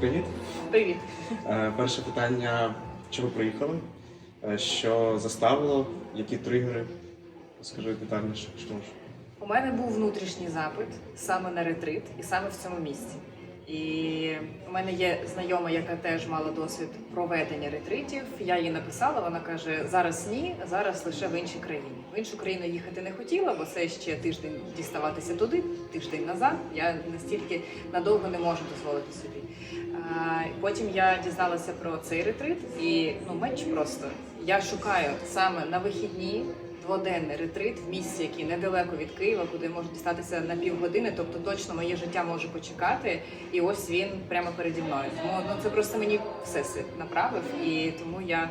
Привіт. Привіт. Е, Перше питання: чому приїхали? Е, Що заставило? Які тригери? Скажи детальніше, що можеш. У мене був внутрішній запит саме на ретрит і саме в цьому місці. І у мене є знайома, яка теж мала досвід проведення ретритів. Я їй написала, вона каже: зараз ні, зараз лише в іншій країні. В іншу країну їхати не хотіла, бо це ще тиждень діставатися туди, тиждень назад. Я настільки надовго не можу дозволити собі. А, Потім я дізналася про цей ретрит, і ну меч просто я шукаю саме на вихідні дводенний ретрит в місці, який недалеко від Києва, куди можна дістатися на півгодини. Тобто точно моє життя може почекати. І ось він прямо переді мною. Тому ну це просто мені всесвіт направив, і тому я.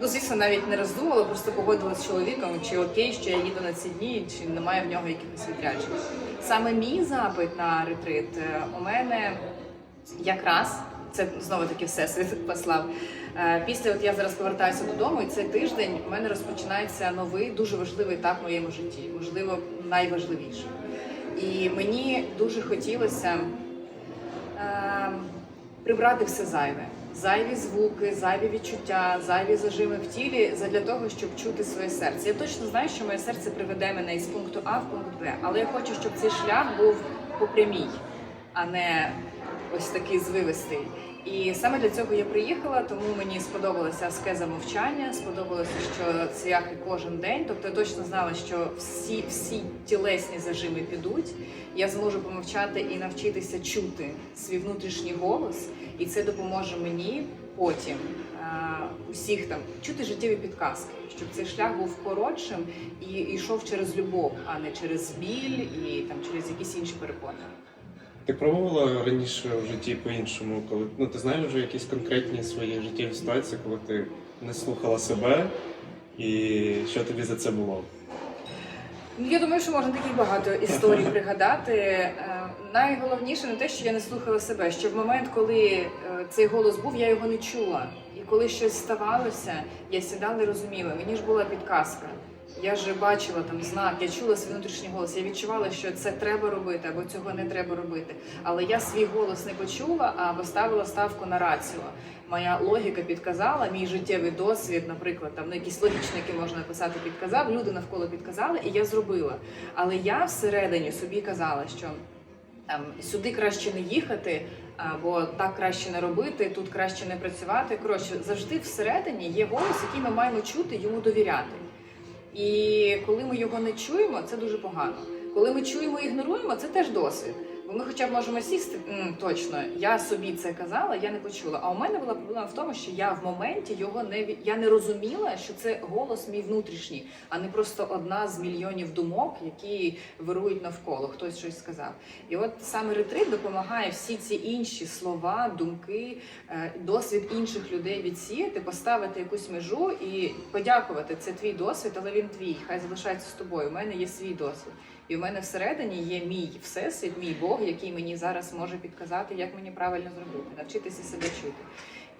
Ну, звісно, навіть не роздумала, просто погодилася з чоловіком, чи окей, що я їду на ці дні, чи немає в нього якихось відряджень. Саме мій запит на ретрит е, у мене якраз це знову таки всесвіт послав. Е, Після от я зараз повертаюся додому, і цей тиждень у мене розпочинається новий дуже важливий етап в моєму житті, можливо, найважливіший. І мені дуже хотілося е, прибрати все зайве. Зайві звуки, зайві відчуття, зайві зажими в тілі задля того, щоб чути своє серце. Я точно знаю, що моє серце приведе мене із пункту А в пункт Б, але я хочу, щоб цей шлях був по прямій, а не ось такий звивистий. І саме для цього я приїхала, тому мені сподобалася аскеза мовчання, сподобалося, що цвяхи кожен день. Тобто я точно знала, що всі, всі тілесні зажими підуть. Я зможу помовчати і навчитися чути свій внутрішній голос, і це допоможе мені потім а, усіх там чути життєві підказки, щоб цей шлях був коротшим і йшов через любов, а не через біль і там через якісь інші перепони. Ти пробувала раніше в житті по-іншому, коли ну ти знаєш вже якісь конкретні свої життєві ситуації, коли ти не слухала себе, і що тобі за це було? Ну, Я думаю, що можна таких багато історій пригадати. Е, Найголовніше не те, що я не слухала себе, що в момент, коли е, цей голос був, я його не чула. І коли щось ставалося, я сідала і розуміла, мені ж була підказка. Я ж бачила там знак, я чула свій внутрішній голос. Я відчувала, що це треба робити або цього не треба робити. Але я свій голос не почула, а поставила ставку на раціо. Моя логіка підказала, мій життєвий досвід, наприклад, там ну, якісь логічники можна написати, підказав, люди навколо підказали, і я зробила. Але я всередині собі казала, що там сюди краще не їхати, або так краще не робити, тут краще не працювати. Коротше, завжди всередині є голос, який ми маємо чути, йому довіряти. І коли ми його не чуємо, це дуже погано. Коли ми чуємо і ігноруємо, це теж досвід. Бо ми хоча б можемо сісти «М, точно. Я собі це казала, я не почула. А у мене була проблема в тому, що я в моменті його не я не розуміла, що це голос мій внутрішній, а не просто одна з мільйонів думок, які вирують навколо. Хтось щось сказав. І от саме ретрит допомагає всі ці інші слова, думки, е, досвід інших людей відсіяти, поставити якусь межу і подякувати. Це твій досвід, але він твій. Хай залишається з тобою. У мене є свій досвід. І в мене всередині є мій всесвіт, мій Бог, який мені зараз може підказати, як мені правильно зробити, навчитися себе чути.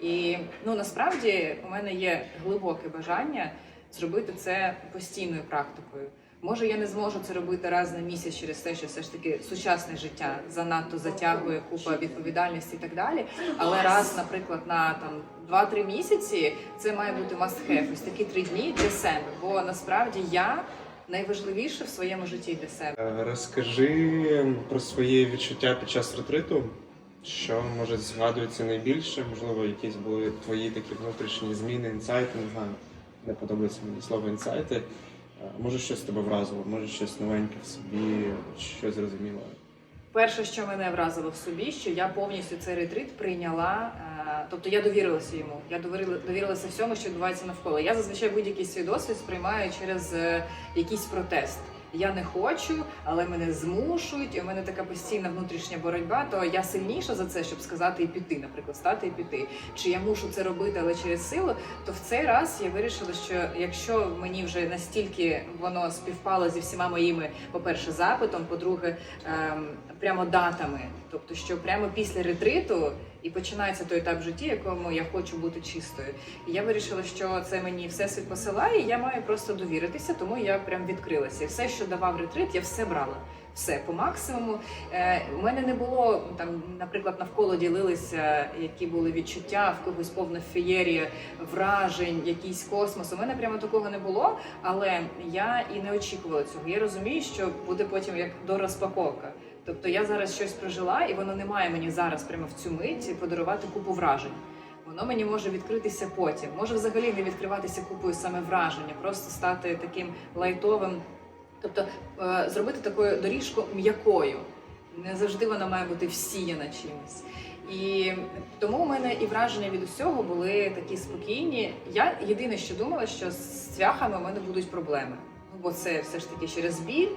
І ну насправді у мене є глибоке бажання зробити це постійною практикою. Може, я не зможу це робити раз на місяць через те, що все ж таки сучасне життя занадто затягує купа відповідальності і так далі. Але раз, наприклад, на там 2-3 місяці це має бути must have. Ось такі три дні для себе. Бо насправді я найважливіше в своєму житті для себе. Е, Розкажи про свої відчуття під час ретриту, що може згадується найбільше, можливо, якісь були твої такі внутрішні зміни, інсайти, не знаю, не подобається мені слово інсайти. Е, Може, щось тебе вразило, може щось новеньке в собі, щось зрозуміло. Перше, що мене вразило в собі, що я повністю цей ретрит прийняла. Тобто я довірилася йому. Я довірила, довірилася всьому, що відбувається навколо. Я зазвичай будь-який свій досвід сприймаю через е, якийсь протест. Я не хочу, але мене змушують, і у мене така постійна внутрішня боротьба. То я сильніша за це, щоб сказати і піти, наприклад, стати і піти. Чи я мушу це робити, але через силу, то в цей раз я вирішила, що якщо мені вже настільки воно співпало зі всіма моїми, по-перше, запитом, по-друге, ем, прямо датами, Тобто, що прямо після ретриту і починається той етап в житті, якому я хочу бути чистою. І я вирішила, що це мені всесвіт посилає, і я маю просто довіритися, тому я прям відкрилася. І все, що давав ретрит, я все брала. Все по максимуму. Е, у мене не було там, наприклад, навколо ділилися, які були відчуття, в когось повна феєрія, вражень, якийсь космос. У мене прямо такого не було, але я і не очікувала цього. Я розумію, що буде потім як дорозпаковка. Тобто я зараз щось прожила, і воно не має мені зараз прямо в цю мить подарувати купу вражень. Воно мені може відкритися потім. Може взагалі не відкриватися купою саме враження, просто стати таким лайтовим. Тобто е, зробити таку доріжку м'якою. Не завжди вона має бути всіяна чимось. І тому у мене і враження від усього були такі спокійні. Я єдине, що думала, що з цвяхами у мене будуть проблеми. Бо це все ж таки через біль.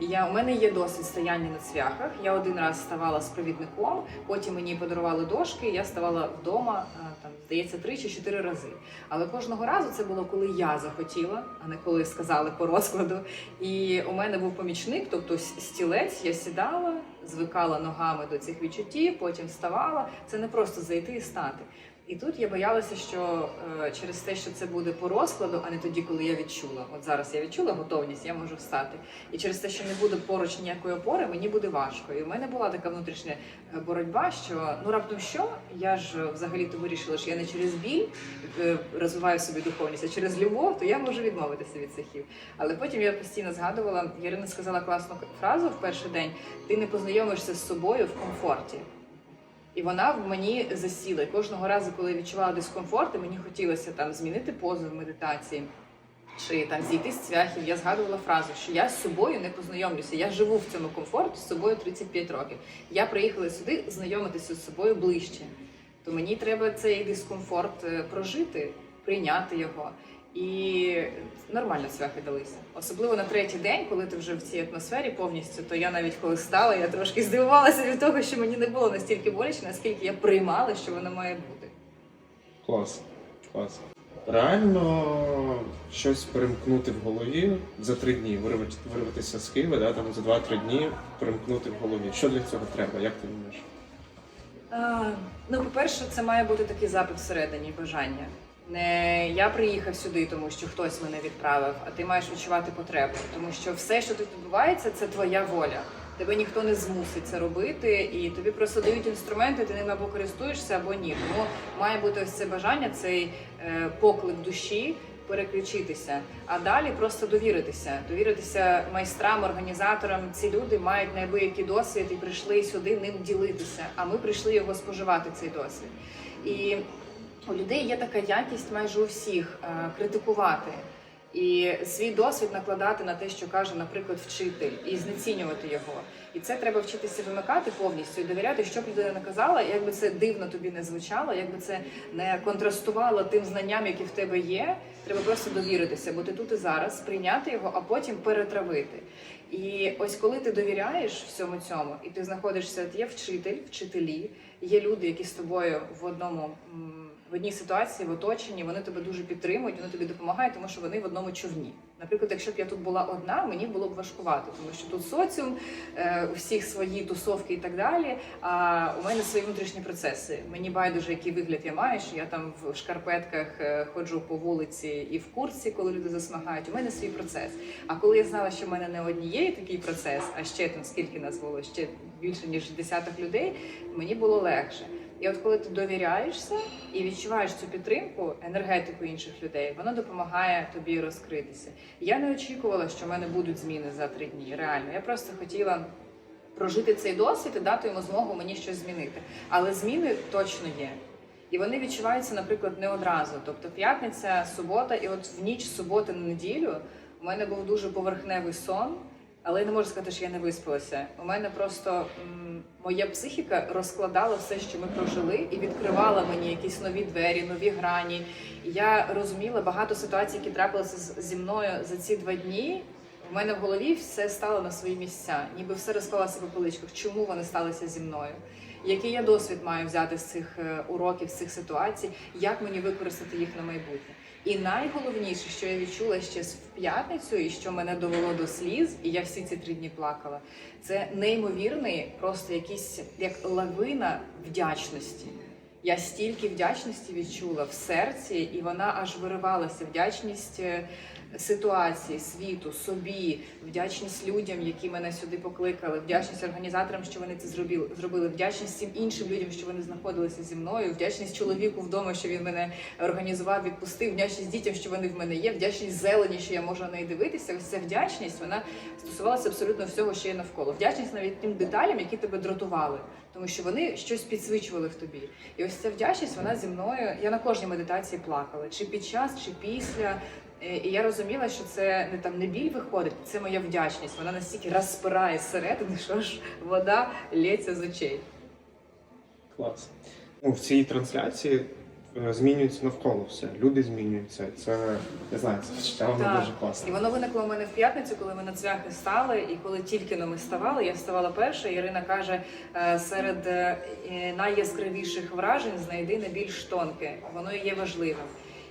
Я, у мене є досвід стояння на цвяхах. Я один раз ставала з провідником, потім мені подарували дошки, я ставала вдома, там, здається, три чи чотири рази. Але кожного разу це було, коли я захотіла, а не коли сказали по розкладу. І у мене був помічник, тобто стілець, я сідала, звикала ногами до цих відчуттів, потім вставала. Це не просто зайти і стати. І тут я боялася, що е, через те, що це буде по розкладу, а не тоді, коли я відчула. От зараз я відчула готовність, я можу встати. І через те, що не буде поруч ніякої опори, мені буде важко. І в мене була така внутрішня е, боротьба, що ну раптом що? Я ж взагалі то вирішила, що я не через біль е, розвиваю собі духовність, а через любов, то я можу відмовитися від цехів. Але потім я постійно згадувала, Ярина сказала класну фразу в перший день: ти не познайомишся з собою в комфорті. І вона в мені засіла. І кожного разу, коли я відчувала дискомфорт, і мені хотілося там змінити позу в медитації чи там зійти з цвяхів, я згадувала фразу, що я з собою не познайомлюся. Я живу в цьому комфорті з собою 35 років. Я приїхала сюди знайомитися з собою ближче. То мені треба цей дискомфорт е, прожити, прийняти його. І нормально цвяхи далися. Особливо на третій день, коли ти вже в цій атмосфері повністю, то я навіть коли стала, я трошки здивувалася від того, що мені не було настільки боляче, наскільки я приймала, що воно має бути. Клас. Клас. Реально щось перемкнути в голові за три дні, вирвати, вирватися з Києва, да, там за два-три дні перемкнути в голові. Що для цього треба? Як ти думаєш? А, ну, по-перше, це має бути такий запит всередині бажання. Не я приїхав сюди, тому що хтось мене відправив, а ти маєш відчувати потребу. Тому що все, що тут відбувається, це твоя воля. Тебе ніхто не змусить це робити, і тобі просто дають інструменти, ти ними або користуєшся, або ні. Тому має бути ось це бажання, цей е, поклик душі переключитися, а далі просто довіритися, довіритися майстрам, організаторам. Ці люди мають неабиякий досвід і прийшли сюди ним ділитися. А ми прийшли його споживати цей досвід. І у людей є така якість майже у всіх е, критикувати і свій досвід накладати на те, що каже, наприклад, вчитель, і знецінювати його. І це треба вчитися вимикати повністю і довіряти, що б людина не казала, як би це дивно тобі не звучало, як би це не контрастувало тим знанням, які в тебе є. Треба просто довіритися, бути тут і зараз, прийняти його, а потім перетравити. І ось коли ти довіряєш всьому цьому, і ти знаходишся, є вчитель, вчителі, є люди, які з тобою в одному. В одній ситуації, в оточенні, вони тебе дуже підтримують, вони тобі допомагають, тому що вони в одному човні. Наприклад, якщо б я тут була одна, мені було б важкувато, тому що тут соціум, е, у всіх свої тусовки і так далі. А у мене свої внутрішні процеси. Мені байдуже, який вигляд я маю, що я там в шкарпетках е, ходжу по вулиці і в курці, коли люди засмагають. У мене свій процес. А коли я знала, що в мене не однієї такий процес, а ще там скільки нас було, ще більше ніж десяток людей, мені було легше. І от коли ти довіряєшся і відчуваєш цю підтримку, енергетику інших людей, воно допомагає тобі розкритися. Я не очікувала, що в мене будуть зміни за три дні. Реально, я просто хотіла прожити цей досвід і дати йому змогу мені щось змінити. Але зміни точно є. І вони відчуваються, наприклад, не одразу. Тобто п'ятниця, субота, і от в ніч суботи на неділю у мене був дуже поверхневий сон. Але я не можу сказати, що я не виспалася. У мене просто моя психіка розкладала все, що ми прожили, і відкривала мені якісь нові двері, нові грані. Я розуміла багато ситуацій, які трапилися зі мною за ці два дні. У мене в голові все стало на свої місця, ніби все розклалося по поличках. Чому вони сталися зі мною? Який я досвід маю взяти з цих е, уроків, з цих ситуацій, як мені використати їх на майбутнє? І найголовніше, що я відчула ще в п'ятницю, і що мене довело до сліз, і я всі ці три дні плакала. Це неймовірний, просто якийсь як лавина вдячності. Я стільки вдячності відчула в серці, і вона аж виривалася. Вдячність е, ситуації, світу, собі, вдячність людям, які мене сюди покликали, вдячність організаторам, що вони це зробили, вдячність всім іншим людям, що вони знаходилися зі мною, вдячність чоловіку вдома, що він мене організував, відпустив, вдячність дітям, що вони в мене є, вдячність зелені, що я можу на неї дивитися. Ось ця вдячність вона стосувалася абсолютно всього, що є навколо. Вдячність навіть тим деталям, які тебе дратували, тому що вони щось підсвічували в тобі. І ось ця вдячність, вона зі мною. Я на кожній медитації плакала, чи під час, чи після. Е, І я розуміла, що це не там не біль виходить, це моя вдячність. Вона настільки розпирає зсередини, що ж вода лється з очей. Клас. Ну, в цій трансляції е, змінюється навколо все. Люди змінюються. Це не знаю, це воно дуже класне. І воно виникло у мене в п'ятницю, коли ми на цвяхи стали, і коли тільки но ми ставали, я вставала перша. і Ірина каже: е, серед найяскравіших вражень знайди найбільш тонке. Воно і є важливим.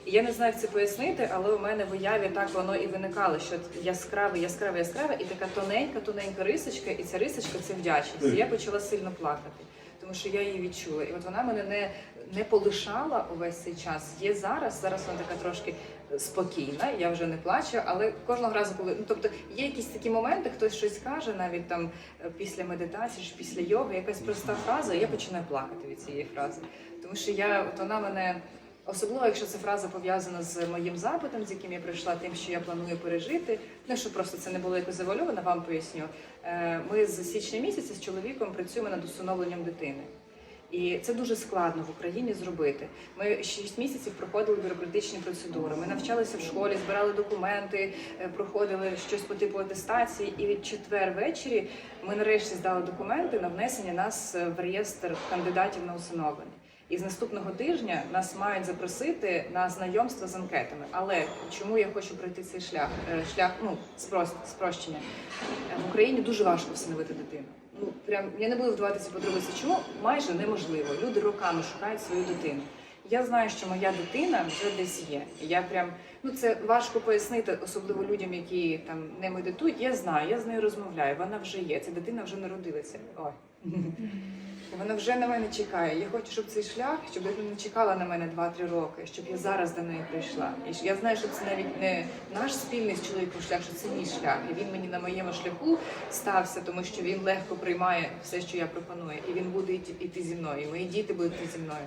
Я не знаю, як це пояснити, але у мене в уяві так воно і виникало, що яскраве, яскраве, яскраве, і така тоненька, тоненька рисочка, і ця рисочка це вдячність. І я почала сильно плакати, тому що я її відчула. І от вона мене не, не полишала увесь цей час. Є зараз, зараз вона така трошки спокійна, я вже не плачу, але кожного разу, коли ну тобто є якісь такі моменти, хтось щось каже, навіть там е, після медитації, чи після йоги, якась проста фраза, і я починаю плакати від цієї фрази. Тому що я от вона мене. Особливо, якщо ця фраза пов'язана з моїм запитом, з яким я прийшла, тим, що я планую пережити. Ну щоб просто це не було якось завальовано, вам поясню. Е, Ми з січня місяця з чоловіком працюємо над усиновленням дитини. І це дуже складно в Україні зробити. Ми 6 місяців проходили бюрократичні процедури. Ми навчалися в школі, збирали документи, е, проходили щось по типу атестації. І від четвер ввечері ми нарешті здали документи на внесення нас в реєстр кандидатів на усиновлення. І з наступного тижня нас мають запросити на знайомство з анкетами. Але чому я хочу пройти цей шлях? Е, Шлях ну спрощення Е, в Україні дуже важко всиновити дитину. Ну прям я не буду вдаватися подробиці, чому майже неможливо. Люди роками шукають свою дитину. Я знаю, що моя дитина вже десь є. Я прям ну це важко пояснити, особливо людям, які там не медитують. Я знаю, я з нею розмовляю. Вона вже є. Ця дитина вже народилася. Ой. Вона вже на мене чекає. Я хочу, щоб цей шлях, щоб дитина не чекала на мене 2-3 роки, щоб я зараз до неї прийшла. І я знаю, що це навіть не наш спільний з чоловіком шлях, що це мій шлях. І він мені на моєму шляху стався, тому що він легко приймає все, що я пропоную, і він буде йти, йти зі мною. І мої діти будуть йти зі мною.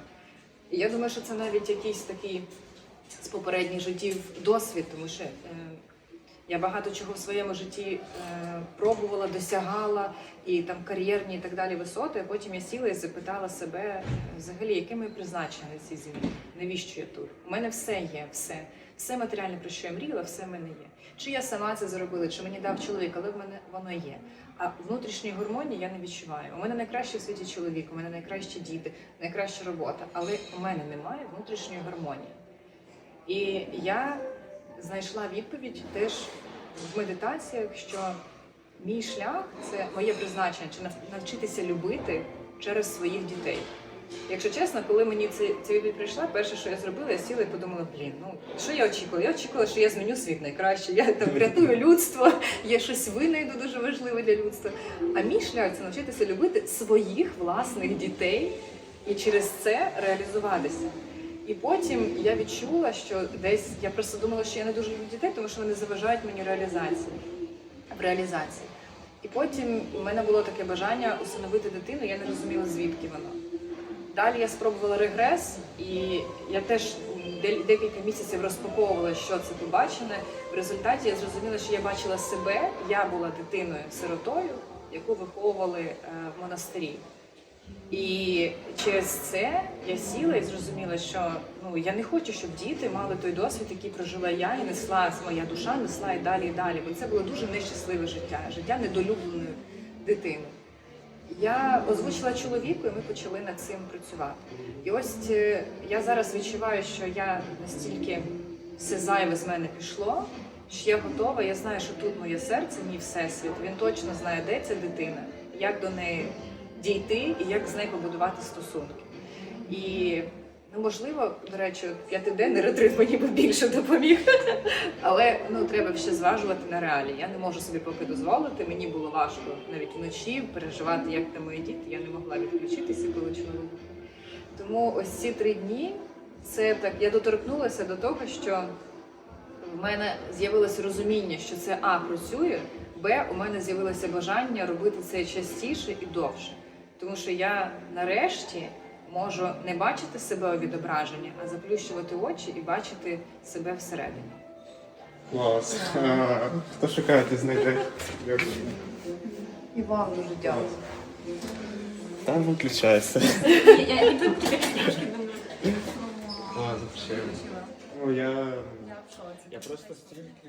І я думаю, що це навіть якийсь такий з попередніх життів досвід, тому що. Е, я багато чого в своєму житті е, пробувала, досягала і там кар'єрні і так далі висоти. А потім я сіла і запитала себе е, взагалі, яке моє призначення на цій землі? Навіщо я тут? У мене все є, все. Все матеріальне, про що я мріяла, все в мене є. Чи я сама це зробила, чи мені дав чоловік, але в мене воно є. А внутрішньої гармонії я не відчуваю. У мене найкращий в світі чоловік, у мене найкращі діти, найкраща робота, але у мене немає внутрішньої гармонії. І я знайшла відповідь теж в медитаціях, що мій шлях це моє призначення, чи навчитися любити через своїх дітей. Якщо чесно, коли мені ця відповідь прийшла, перше, що я зробила, я сіла і подумала, блін, ну що я очікувала? Я очікувала, що я зміню світ найкраще, я там врятую людство, я щось винайду дуже важливе для людства. А мій шлях це навчитися любити своїх власних дітей і через це реалізуватися. І потім я відчула, що десь я просто думала, що я не дуже люблю дітей, тому що вони заважають мені реалізації в реалізації. І потім у мене було таке бажання усиновити дитину, я не розуміла, звідки воно. Далі я спробувала регрес, і я теж декілька місяців розпаковувала, що це побачене. В результаті я зрозуміла, що я бачила себе, я була дитиною-сиротою, яку виховували е, в монастирі. І через це я сіла і зрозуміла, що ну я не хочу, щоб діти мали той досвід, який прожила я, і несла моя душа, несла і далі, і далі. Бо це було дуже нещасливе життя, життя недолюбленої дитини. Я озвучила чоловіку, і ми почали над цим працювати. І ось е, я зараз відчуваю, що я настільки все зайве з мене пішло, що я готова. Я знаю, що тут моє серце, мій всесвіт. Він точно знає, де ця дитина, як до неї дійти і як з нею побудувати стосунки. І Ну, можливо, до речі, п'ятиденний ретрит мені би більше допоміг. Але ну треба ще зважувати на реалії. Я не можу собі поки дозволити. Мені було важко навіть вночі переживати, як там мої діти. Я не могла відключитися, коли вибух. Тому ось ці три дні це так. Я доторкнулася до того, що в мене з'явилося розуміння, що це А працює, Б, у мене з'явилося бажання робити це частіше і довше. Тому що я нарешті можу не бачити себе у відображенні, а заплющувати очі і бачити себе всередині. Клас. А, Хто шукає, ти знайде. Дякую. І вам дуже дякую. Та виключайся. Я я тут думаю. Клас, взагалі. Ну, я просто стільки